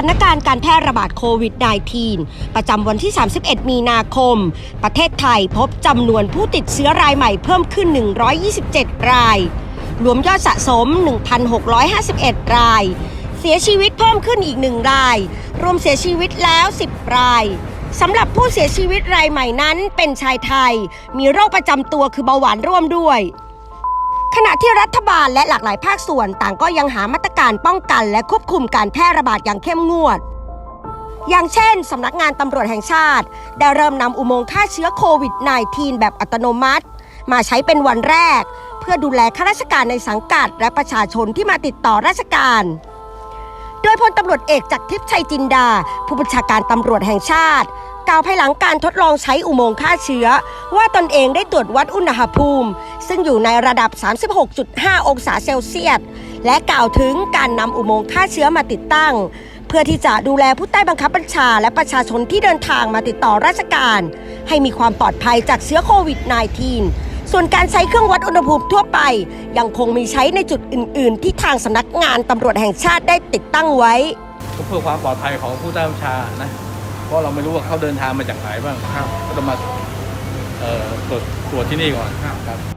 านการณ์การแพร่ระบาดโควิด -19 ประจำวันที่ 31 มีนาคม ประเทศไทยพบจำนวนผู้ติดเชื้อรายใหม่เพิ่มขึ้น 127 ราย รวมยอดสะสม 1,651 ราย เสียชีวิตเพิ่มขึ้นอีก1ราย รวมเสียชีวิตแล้ว 10 รายสำหรับผู้เสียชีวิตรายใหม่นั้นเป็นชายไทย มีโรคประจำตัวคือเบาหวานร่วมด้วย ขณะที่รัฐบาลและหลากหลายภาคส่วนต่างก็ยังหามาตรการป้องกัน และควบคุมการแพร่ระบาดอย่างเข้มงวด อย่างเช่นสำนักงานตำรวจแห่งชาติ ได้เริ่มนำอุโมงค์ฆ่าเชื้อโควิด -19 แบบอัตโนมัติ มาใช้เป็นวันแรก เพื่อดูแลข้าราชการในสังกัด และประชาชนที่มาติดต่อราชการ โดยพลตำรวจเอกจากทิพย์ชัยจินดา ผู้บัญชาการตำรวจแห่งชาติกล่าวภายหลังการทดลองใช้อุโมงค์ฆ่าเชื้อ ว่าตนเองได้ตรวจวัดอุณหภูมิ ซึ่งอยู่ในระดับ 36.5 องศาเซลเซียส และกล่าวถึงการนำอุโมงค์ฆ่าเชื้อมาติดตั้ง เพื่อที่จะดูแลผู้ใต้บังคับบัญชา และประชาชนที่เดินทางมาติดต่อราชการ ให้มีความปลอดภัยจากเชื้อโควิด -19 ส่วนการใช้เครื่องวัดอุณหภูมิทั่วไป ยังคงมีใช้ในจุดอื่น ๆ ที่ทางสำนักงานตำรวจแห่งชาติได้ติดตั้งไว้เพื่อความปลอดภัยของผู้ใต้บัญชานะเพราะเราไม่รู้ว่าเขาเดินทางมาจากไหนบ้างก็ต้องมาตรวจตรวจที่นี่ก่อนครับ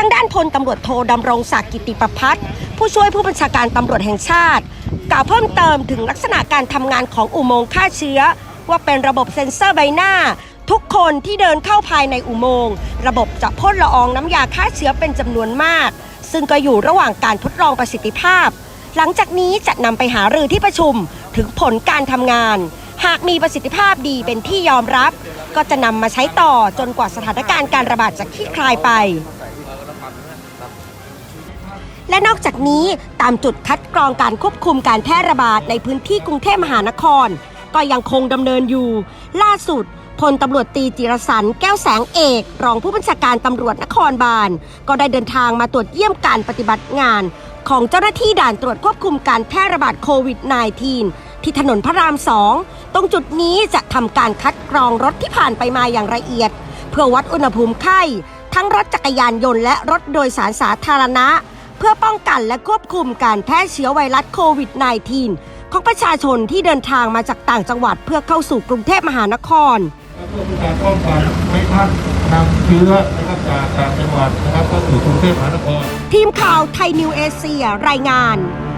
ทางด้านพลตำรวจโทดำรงศักดิ์กิติประพัฒน์ผู้ช่วยผู้บัญชาการตำรวจแห่งชาติ กล่าวเพิ่มเติมถึงลักษณะการทำงานของอุโมงค์ฆ่าเชื้อ ว่าเป็นระบบเซ็นเซอร์ใบหน้า ทุกคนที่เดินเข้าภายในอุโมงค์ระบบจะพ่นละอองน้ำยาฆ่าเชื้อเป็นจำนวนมาก ซึ่งก็อยู่ระหว่างการทดลองประสิทธิภาพ หลังจากนี้จะนำไปหารือที่ประชุมถึงผลการทำงาน หากมีประสิทธิภาพดีเป็นที่ยอมรับ ก็จะนำมาใช้ต่อจนกว่าสถานการณ์การระบาดจะคลี่คลายไป และนอกจากนี้ตามจุดคัดกรองการควบคุมการแพร่ระบาดในพื้นที่กรุงเทพมหานคร ก็ยังคงดำเนินอยู่ ล่าสุดพลตำรวจตีจิรสันแก้วแสงเอก รองผู้บัญชาการตำรวจนครบาล ก็ได้เดินทางมาตรวจเยี่ยมการปฏิบัติงาน ของเจ้าหน้าที่ด่านตรวจควบคุมการแพร่ระบาดโควิด -19 ที่ถนนพระรามสองตรงจุดนี้จะทำการคัดกรองรถที่ผ่านไปมาอย่างละเอียด เพื่อวัดอุณหภูมิไข้ ทั้งรถจักรยานยนต์และรถโดยสารสาธารณะ เพื่อป้องกันและควบคุมการแพร่เชื้อไวรัสโควิด -19 ของประชาชนที่เดินทางมาจากต่างจังหวัดเพื่อเข้าสู่กรุงเทพมหานครเพื่อเป็นการป้องกันไม่ให้ท่านนำเชื้อนะครับจากต่างจังหวัดนะครับเข้าสู่กรุงเทพมหานคร ทีมข่าวไทยนิวเอเชียรายงานค